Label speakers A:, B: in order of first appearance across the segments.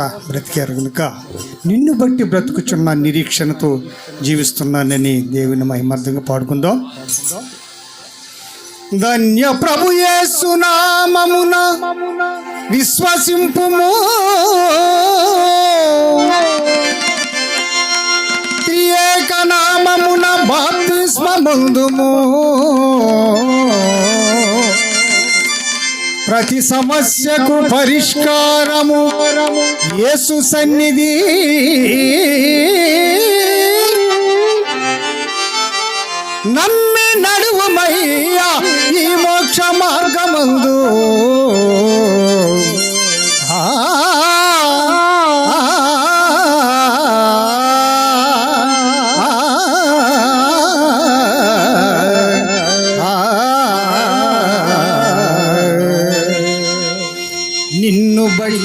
A: ద్వారా బ్రతికారు కనుక నిన్ను బట్టి బ్రతుకుచున్న నిరీక్షణతో జీవిస్తున్నానని దేవుని మహిమార్థంగా పాడుకుందాం. ధన్య ప్రభు యేసునామమున విశ్వసింపుము. త్రియేక నామమున బాప్తిస్మముందుము. ప్రతి సమస్యకు పరిష్కారము. యేసు సన్నిధి. నమ్మి నడువమయ్యా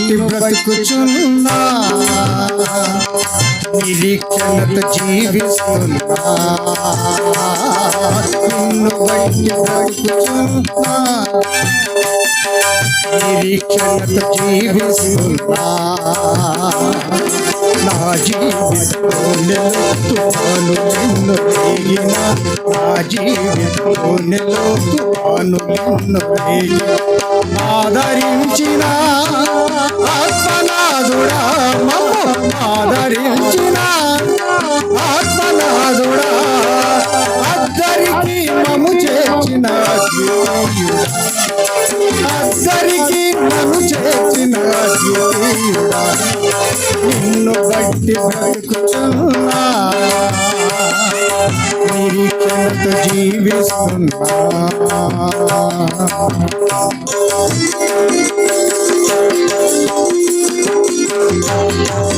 A: నిన్ను బ్రతుకుచున్నా. నిరీక్షణత జీవిస్తున్నా. నిన్ను బట్టి బ్రతుకుచున్నా. నిరీక్షణతో జీవిస్తున్నా. నా జీవితంలో నిన్ను నా జీవితంలో తుఫాను నిన్ను రేగిన ఆత్మనాథుడా మమ్ము ఆదరించిన ఆత్మనాథుడా అద్దరికి మము చేర్చిన అద్దరికి మము చేర్చిన నిన్ను బట్టి నిరీక్షణతో జీవిస్తున్నా. వాగ్దాన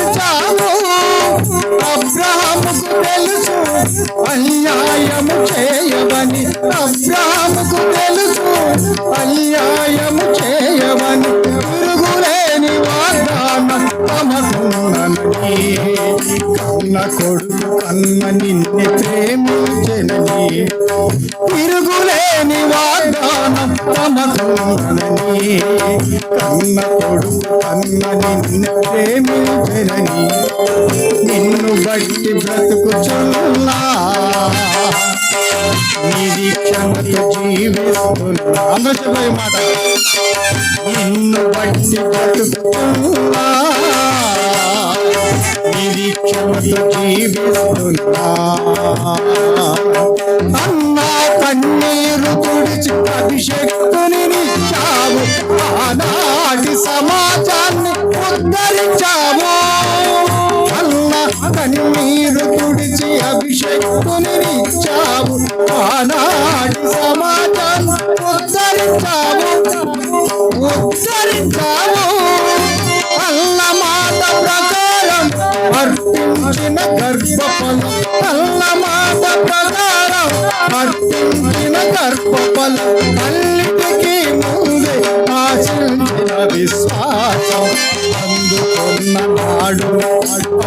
A: పరిశోధించావు అబ్రహాముకు తెలుసు అన్యాయము చేయవని. అబ్రహాముకు తెలుసు అన్యాయము వాగ్దానం కన్న కొడుకు కన్న నిన్ను ప్రేమించనని తిరుగులేని వాగ్దానం తమకున్నని కన్న కొడుకు అన్న నిన్ను ప్రేమించనని నిన్ను బట్టి బ్రతుకుచున్నా నిరీక్షణతో జీవిస్తున్నా అందరూ చెప్పే మాట నిన్ను బట్టి బ్రతుకుతున్నా జీవిస్తున్నా అన్నా కన్నీరు తుడిచి అభిషక్తుని నిచ్చావు ఆనాటి సమాజాన్ని ఉద్ధరించావు. అన్నా కన్నీరు తుడిచి అభిషక్తుని నిచ్చావు ఆనాటి సమాజాన్ని ఉద్ధరించావు. ప్రకారం అర్పించిన గర్భఫలం అన్నిటికీ ముందే ఆశించిన విశ్వాసం అందుకున్న నాడు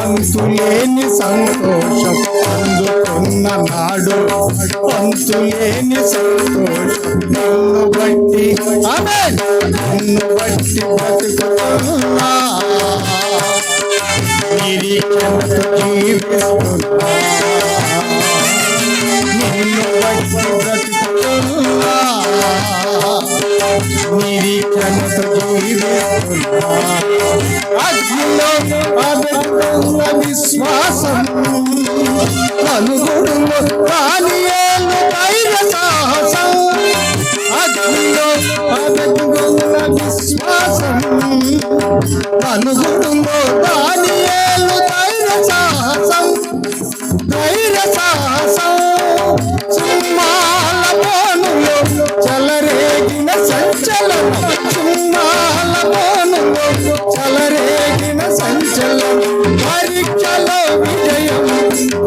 A: అంతులేని సంతోషం అందుకున్న నాడు అంతులేని సంతోషం నిన్ను బట్టి ఆమె నిన్ను బట్టి బతుకుతున్నా నిరీక్షణతో జీవిస్తున్నా విశ్వాసం కనుగొడులో దానియేలు ధైర్య సాహసం అగ్నిలో విశ్వాసం ధైర్య సాహసం ధైర్య సాహసం విజయం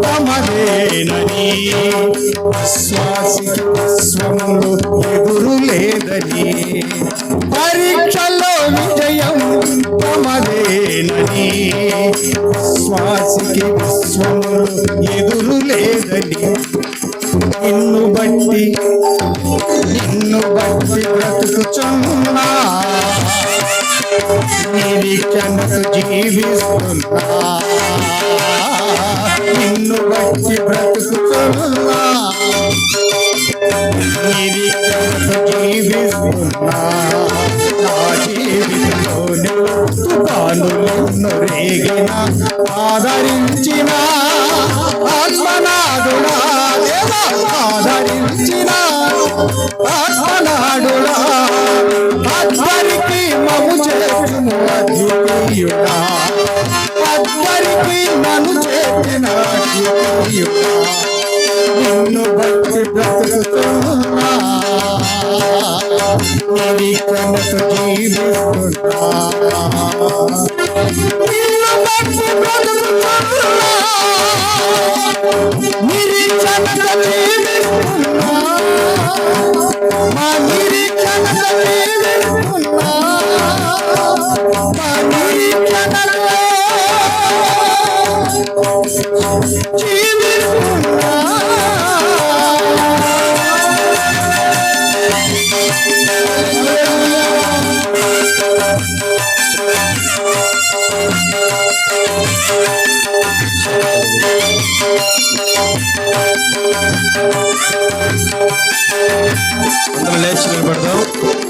A: తమదేనని విశ్వాసికి విశ్వములు ఎదురు లేదని పరీక్షలో విజయం తమదేనని విశ్వాసికి విశ్వములు ఎదురు లేదని నిన్ను బట్టి నిన్ను బట్టి బ్రతుకుచున్నా నిరీక్షణకు జీవిస్తున్నా నిన్ను వచ్చి బ్రతుకుతున్నా నిరీక్షణకు జీవిస్తున్నా నా తుఫానులను రేగిన ఆదరించిన ఆత్మనాథుడా ఆదరించిన చేసిన అద్వితీయుడా నిన్ను బట్టి బ్రతుకుతున్నా నిరీక్షణతో జీవిస్తున్నా నిన్ను బట్టి బ్రతుకుతున్నా నిరీక్షణతో జీవిస్తున్నా మా నిరీక్షణతో జీవిస్తున్నా మా నిరీక్షణతో
B: అందరూ లేచి నిలబడదాం